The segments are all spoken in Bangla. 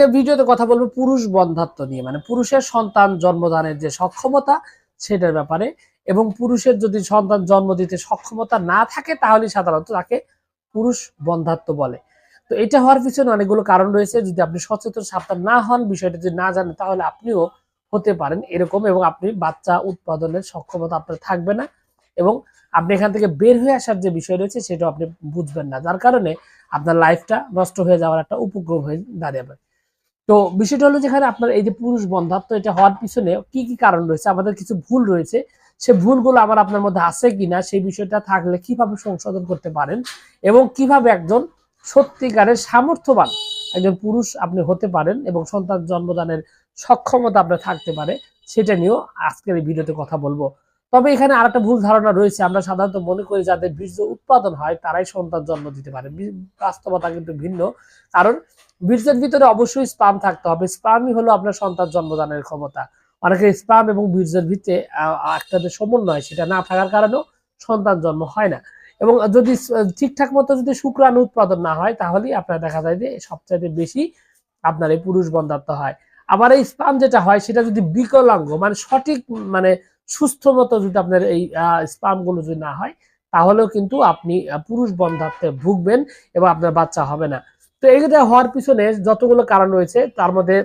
আজকে ভিডিওতে কথা বলব পুরুষ বন্ধাত্ব নিয়ে মানে পুরুষের সন্তান জন্মদানের যে সক্ষমতা সেটার ব্যাপারে এবং পুরুষের যদি সন্তান জন্ম দিতে সক্ষমতা না থাকে, তাহলে সাধারণত তাকে পুরুষ বন্ধাত্ব বলে। তো এটা হওয়ার পিছনে অনেকগুলো কারণ রয়েছে। যদি আপনি সচেতন, সাবধান না হন, বিষয়টা যদি না জানেন, তাহলে আপনিও হতে পারেন এরকম এবং আপনি বাচ্চা উৎপাদনের সক্ষমতা আপনার থাকবে না এবং আপনি এখান থেকে বের হয়ে আসার যে বিষয় রয়েছে, সেটাও আপনি বুঝবেন না। যার কারণে আপনার লাইফটা নষ্ট হয়ে যাওয়ার একটা উপক্রম হয়ে দাঁড়াবে তো বিষয়টা হলো যেখানে আপনার এই যে পুরুষ বন্ধাত্ব এটা হওয়ার পিছনে কি কি কারণ রয়েছে? আমাদের কিছু ভুল রয়েছে। সে ভুলগুলো আবার আপনার মধ্যে আছে কিনা, সেই বিষয়টা থাকলে কীভাবে সংশোধন করতে পারেন এবং কীভাবে একজন সত্যিকারের সামর্থ্যবান একজন পুরুষ আপনি হতে পারেন এবং সন্তান জন্মদানের সক্ষমতা আপনার থাকতে পারে, সেটা নিয়েও আজকের এই ভিডিওতে কথা বলব। তবে এখানে আর একটা ভুল ধারণা রয়েছে। আমরা সাধারণত মনে করি যাদের বীর্য উৎপাদন হয়, তারাই সন্তান জন্ম দিতে পারে। বাস্তবতা কিন্তু ভিন্ন। কারণ বীর্যের ভিতরে অবশ্যই স্পাম থাকতে হবে। স্পামই হলো আপনার সন্তান জন্মদানের ক্ষমতা। অনেকে স্পাম এবং বীর্যের ভিতরে একটা যে সমন্বয়, সেটা না থাকার কারণেও সন্তান জন্ম হয় না। এবং যদি ঠিকঠাক মতো যদি শুক্রাণু উৎপাদন না হয়, তাহলেই আপনার দেখা যায় যে সবচাইতে বেশি আপনার এই পুরুষ বন্ধাত্ম হয়। আবার এই স্পাম যেটা হয়, সেটা যদি বিকলাঙ্গ মানে সঠিক মানে সুস্থ মতো যদি আপনার এই স্পামগুলো যদি না হয়, তাহলেও কিন্তু আপনি পুরুষ বন্ধাত্বে ভুগবেন এবং আপনার বাচ্চা হবে না। তো এগুলো হওয়ার পিছনে যতগুলো কারণ রয়েছে, তার মধ্যে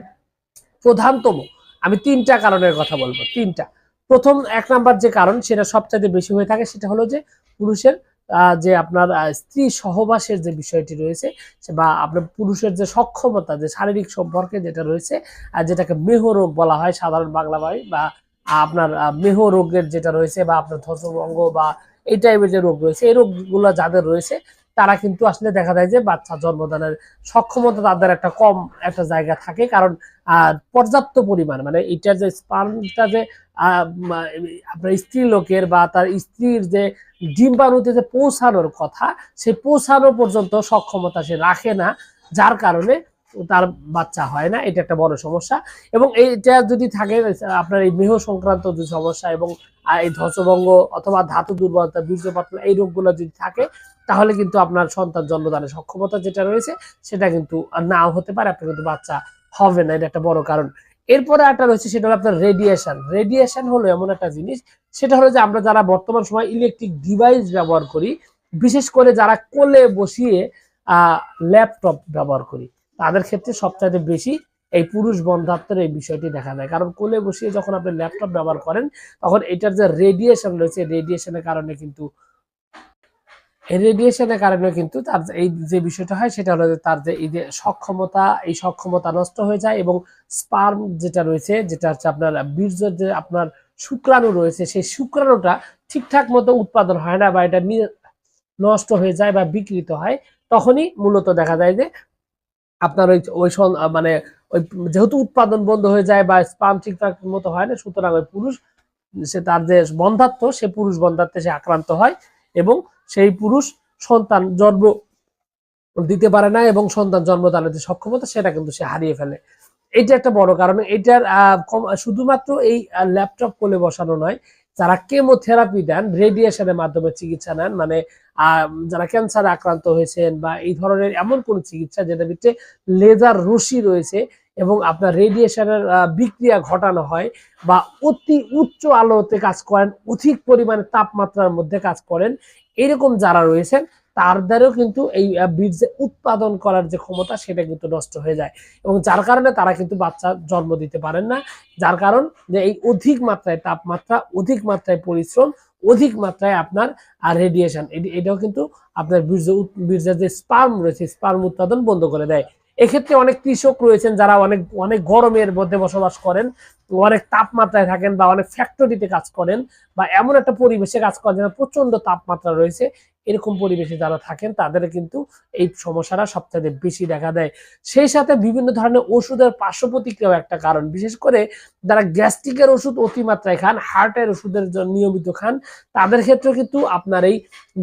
প্রধানতম, আমি তিনটা কারণের কথা বলব, তিনটা। প্রথম, এক নাম্বার যে কারণ, সেটা সবচাইতে বেশি হয়ে থাকে, সেটা হলো যে পুরুষের যে আপনার স্ত্রী সহবাসের যে বিষয়টি রয়েছে বা আপনার পুরুষের যে সক্ষমতা, যে শারীরিক সম্পর্কে যেটা রয়েছে আর যেটাকে মেহ রোগ বলা হয় সাধারণ বাংলা ভাই বা আপনার মেহ রোগের যেটা রয়েছে, বা আপনার ধ্বজভঙ্গ বা এই টাইপের যে রোগ রয়েছে, এই রোগগুলো যাদের রয়েছে তারা কিন্তু আসলে দেখা যায় যে বাচ্চা জন্মদানের সক্ষমতা তাদের একটা কম একটা জায়গা থাকে। কারণ পর্যাপ্ত পরিমাণ মানে এটার যে স্পার্মটা যে আপনার স্ত্রী লোকের বা তার স্ত্রীর যে ডিম্বাণুতে যে পৌঁছানোর কথা, সে পৌঁছানো পর্যন্ত সক্ষমতা সে রাখে না, যার কারণে তার বাচ্চা হয় না। এটা একটা বড় সমস্যা। এবং এইটা যদি থাকে, আপনার এই মেহ সংক্রান্ত যে সমস্যা এবং এই ধ্বজভঙ্গ অথবা ধাতু দুর্বলতা, বীর্যপাত, এই রোগগুলো যদি থাকে তাহলে কিন্তু আপনার সন্তান জন্মদানের সক্ষমতা যেটা রয়েছে, সেটা কিন্তু নাও হতে পারে, আপনার কিন্তু বাচ্চা হবে না, এটা একটা বড় কারণ। এরপরে একটা রয়েছে, সেটা হলো আপনার রেডিয়েশন রেডিয়েশন হলো এমন একটা জিনিস, সেটা হলো যে আমরা যারা বর্তমান সময় ইলেকট্রিক ডিভাইস ব্যবহার করি, বিশেষ করে যারা কোলে বসিয়ে ল্যাপটপ ব্যবহার করি, তাদের ক্ষেত্রে সবচাইতে বেশি এই পুরুষ বন্ধাত্বের এই বিষয়টি দেখা যায় কারণ কোলে বসিয়ে যখন আপনি ল্যাপটপ ব্যবহার করেন, তখন এটার যে রেডিয়েশন রয়েছে রেডিয়েশনের কারণে কিন্তু এই রেডিয়েশনের কারণে কিন্তু তার এই যে বিষয়টা হয়, সেটা হলো তার যে, এই যে সক্ষমতা, এই সক্ষমতা নষ্ট হয়ে যায় এবং স্পার্ম যেটা রয়েছে, যেটা হচ্ছে আপনার বীর্যের যে, আপনার শুক্রাণু রয়েছে, সেই শুক্রাণুটা ঠিকঠাক মতো উৎপাদন হয় না বা এটা নষ্ট হয়ে যায় বা বিকৃত হয়, তখনই মূলত দেখা যায় যে আপনার ওই ওই মানে ওই যেহেতু উৎপাদন বন্ধ হয়ে যায় বা স্পাম ঠিকঠাক মতো হয় না, সুতরাং ওই পুরুষ, সে তার যে বন্ধাত্ম, সে পুরুষ বন্ধাত্বে সে আক্রান্ত হয় এবং সেই পুরুষ সন্তান জন্ম দিতে পারে না এবং সন্তান জন্মদানের যে সক্ষমতা, সেটা কিন্তু সে হারিয়ে ফেলে। এটা একটা বড় কারণ। এটার শুধুমাত্র এই ল্যাপটপ কোলে বসানো নয়, যারা কেমোথেরাপি দেন, রেডিয়েশনের মাধ্যমে চিকিৎসা নেন মানে যারা ক্যান্সারে আক্রান্ত হয়েছেন বা এই ধরনের এমন কোন চিকিৎসা যেটা ভিতরে লেজার রশি রয়েছে এবং আপনার রেডিয়েশনের বিক্রিয়া ঘটানো হয় বা অতি উচ্চ আলোতে কাজ করেন, অধিক পরিমাণে তাপমাত্রার মধ্যে কাজ করেন এরকম যারা রয়েছেন তার দ্বারাও কিন্তু এই বীজ উৎপাদন করার যে ক্ষমতা, সেটা কিন্তু নষ্ট হয়ে যায়। এবং যার কারণে তারা কিন্তু বাচ্চা জন্ম দিতে পারেন না। যার কারণ যে এই অধিক মাত্রায় তাপমাত্রা, অধিক মাত্রায় পরিশ্রম, অধিক মাত্রায় আপনার আর রেডিয়েশন এটাও কিন্তু আপনার বীর্য বীর্যের যে স্পার্ম রয়েছে স্পার্ম উৎপাদন বন্ধ করে দেয়। এক্ষেত্রে অনেক কৃষক রয়েছেন যারা অনেক অনেক গরমের মধ্যে বসবাস করেন, অনেক তাপমাত্রায় থাকেন বা অনেক ফ্যাক্টরিতে কাজ করেন বা এমন একটা পরিবেশে কাজ করেন যেন প্রচণ্ড তাপমাত্রা রয়েছে। এরকম পরিবেশে যারা থাকেন তাদের কিন্তু এই সমস্যাটা সবচেয়ে বেশি দেখা দেয়। সেই সাথে বিভিন্ন ধরনের ওষুধের পার্শ্ব প্রতিক্রিয়াও একটা কারণ। বিশেষ করে যারা গ্যাস্ট্রিকের ওষুধ অতিমাত্রায় খান, হার্টের ওষুধের নিয়মিত খান, তাদের ক্ষেত্রে কিন্তু আপনার এই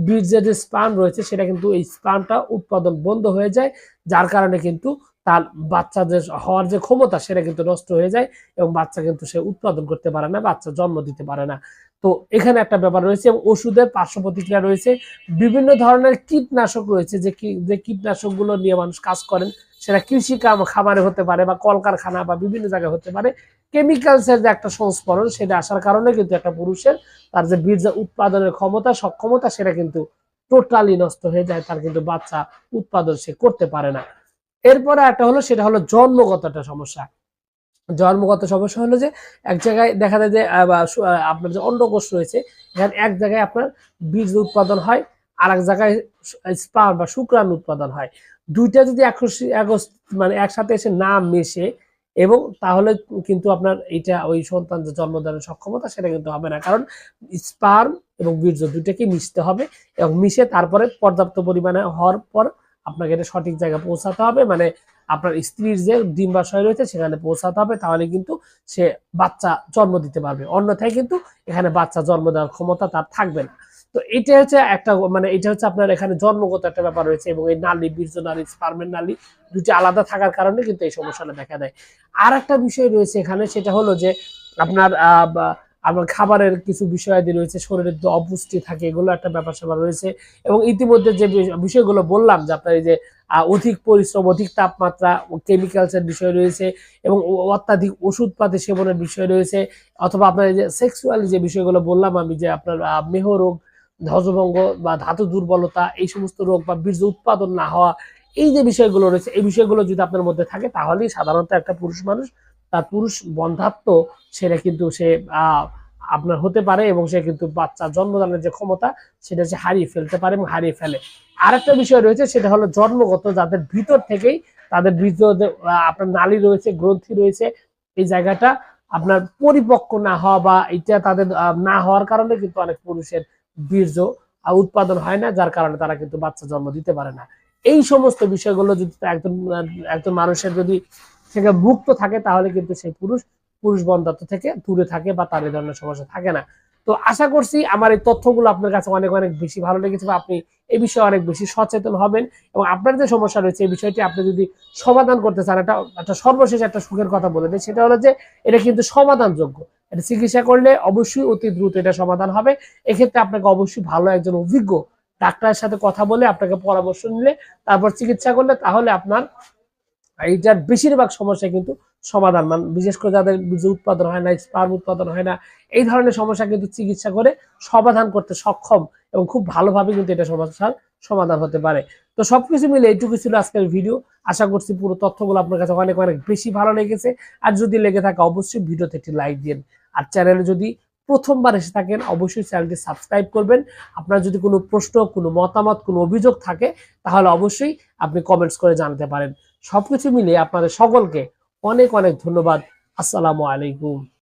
বীর্যের যে স্পান রয়েছে, সেটা কিন্তু এই স্পানটা উৎপাদন বন্ধ হয়ে যায়, যার কারণে কিন্তু তার বাচ্চা যে হওয়ার যে ক্ষমতা, সেটা কিন্তু নষ্ট হয়ে যায় এবং বাচ্চা কিন্তু সে উৎপাদন করতে পারে না, বাচ্চা জন্ম দিতে পারে না। তো এখানে একটা ব্যাপার রয়েছে এবং ওষুধের পার্শ্ব প্রতিক্রিয়া রয়েছে। বিভিন্ন ধরনের কীটনাশক রয়েছে যে যে কীটনাশকগুলো নিয়ে মানুষ কাজ করেন, সেটা কৃষি খামারে হতে পারে বা কলকারখানা বা বিভিন্ন জায়গায় হতে পারে। কেমিক্যালসের যে একটা সংস্করণ সেটা আসার কারণে কিন্তু একটা পুরুষের তার যে বীর্য উৎপাদনের ক্ষমতা, সক্ষমতা, সেটা কিন্তু টোটালি নষ্ট হয়ে যায়, তার কিন্তু বাচ্চা উৎপাদন সে করতে পারে না। এরপরে একটা হলো, সেটা হলো জন্মগত একটা সমস্যা। জন্মগত সমস্যা হলো যে এক জায়গায় দেখা যায় যে আপনার যে অন্ডকোষ রয়েছে, এখানে এক জায়গায় আপনার বীজ উৎপাদন হয় আর এক জায়গায় স্পাম বা শুক্রাণু উৎপাদন হয়। দুইটা যদি মানে একসাথে এসে না মেশে এবং তাহলে কিন্তু আপনার এটা ওই সন্তান যে জন্মদানের সক্ষমতা সেটা কিন্তু হবে না। কারণ স্পার্ম এবং বীর্য দুইটাকে মিশতে হবে এবং মিশে তারপরে পর্যাপ্ত পরিমাণে হওয়ার পর আপনাকে এটা সঠিক জায়গায় পৌঁছাতে হবে। মানে আপনার স্ত্রীর যে ডিম্বাশয় রয়েছে সেখানে পৌঁছাতে হবে, তাহলে কিন্তু সে বাচ্চা জন্ম দিতে পারবে। অন্যথায় কিন্তু এখানে বাচ্চা জন্ম দেওয়ার ক্ষমতা তার থাকবে না। তো এটা হচ্ছে একটা মানে এটা হচ্ছে আপনার এখানে জন্মগত একটা ব্যাপার রয়েছে এবং এই নালী, বীর্য নালী স্পার্মের নালী দুটি আলাদা থাকার কারণে কিন্তু এই সমস্যাটা দেখা দেয়। আর একটা বিষয় রয়েছে এখানে, সেটা হলো যে আপনার আপনার খাবারের কিছু বিষয়াদি রয়েছে, শরীরের যে অপুষ্টি থাকে, এগুলো একটা ব্যাপার স্যাপার রয়েছে। এবং ইতিমধ্যে যে বিষয়গুলো বললাম যে আপনার এই যে অধিক পরিশ্রম, অধিক তাপমাত্রা কেমিক্যালসের বিষয় রয়েছে এবং অত্যাধিক ওষুধপাতি সেবনের বিষয় রয়েছে, অথবা আপনার এই যে সেক্সুয়ালি যে বিষয়গুলো বললাম আমি যে আপনার মেহ রোগ, ধ্বজভঙ্গ বা ধাতু দুর্বলতা, এই সমস্ত রোগ বা বীর্য উৎপাদন না হওয়া, এই যে বিষয়গুলো রয়েছে, এই বিষয়গুলো যদি আপনার মধ্যে থাকে, তাহলেই সাধারণত একটা পুরুষ মানুষ তার পুরুষ বন্ধাত্ম, সেটা কিন্তু সে আপনার হতে পারে এবং সে কিন্তু বাচ্চা জন্মদানের যে ক্ষমতা, সেটা সে হারিয়ে ফেলতে পারে এবং হারিয়ে ফেলে। আরেকটা বিষয় রয়েছে, সেটা হলো জন্মগত, যাদের ভিতর থেকেই তাদের বীর্য আপনার নালী রয়েছে, গ্রন্থি রয়েছে, এই জায়গাটা আপনার পরিপক্ক না হওয়া বা এটা তাদের না হওয়ার কারণে কিন্তু অনেক পুরুষের বীর্য উৎপাদন হয় না, যার কারণে তারা কিন্তু বাচ্চা জন্ম দিতে পারে না। এই সমস্ত বিষয়গুলো যদি একজন একজন মানুষের যদি থেকে মুক্ত থাকে, তাহলে কিন্তু সেই পুরুষ পুরুষ বন্ধাত্ব থেকে দূরে থাকে বা তার এই ধরনের সমস্যা থাকে না। তো আশা করছি আমার এই তথ্যগুলো আপনার কাছে অনেক অনেক বেশি ভালো লেগেছে বা আপনি এই বিষয়ে অনেক বেশি সচেতন হবেন এবং আপনার যে সমস্যা রয়েছে এই বিষয়টি আপনি যদি সমাধান করতে চান, একটা একটা সর্বশেষ একটা সুখের কথা বলে দেয় সেটা হলো যে এটা কিন্তু সমাধানযোগ্য। এটা চিকিৎসা করলে অবশ্যই অতি দ্রুত এটা সমাধান হবে। এক্ষেত্রে আপনাকে অবশ্যই ভালো একজন অভিজ্ঞ ডাক্তারের সাথে কথা বলে আপনাকে পরামর্শ নিলে, তারপর চিকিৎসা করলে তাহলে আপনার এইটার বেশিরভাগ সমস্যা কিন্তু সমাধান, মান বিশেষ করে যাদের বীজ উৎপাদন হয় না স্পার্ম উৎপাদন হয় না, এই ধরনের সমস্যা কিন্তু চিকিৎসা করে সমাধান করতে সক্ষম এবং খুব ভালোভাবে কিন্তু এটা সমস্যার সমাধান হতে পারে। তো সবকিছু মিলে এইটুকু ছিল আজকের ভিডিও আশা করছি পুরো তথ্যগুলো আপনার কাছে অনেক অনেক বেশি ভালো লেগেছে। আর যদি লেগে থাকে, অবশ্যই ভিডিওতে একটি লাইক দিন। আর চ্যানেলে যদি প্রথমবার এসে থাকেন, অবশ্যই চ্যানেলটি সাবস্ক্রাইব করবেন। আপনার যদি কোনো প্রশ্ন, কোনো মতামত, কোনো অভিযোগ থাকে, তাহলে অবশ্যই আপনি কমেন্টস করে জানাতে পারেন। সবকিছু মিলিয়ে আপনাদের সকলকে অনেক অনেক ধন্যবাদ। আসসালামু আলাইকুম।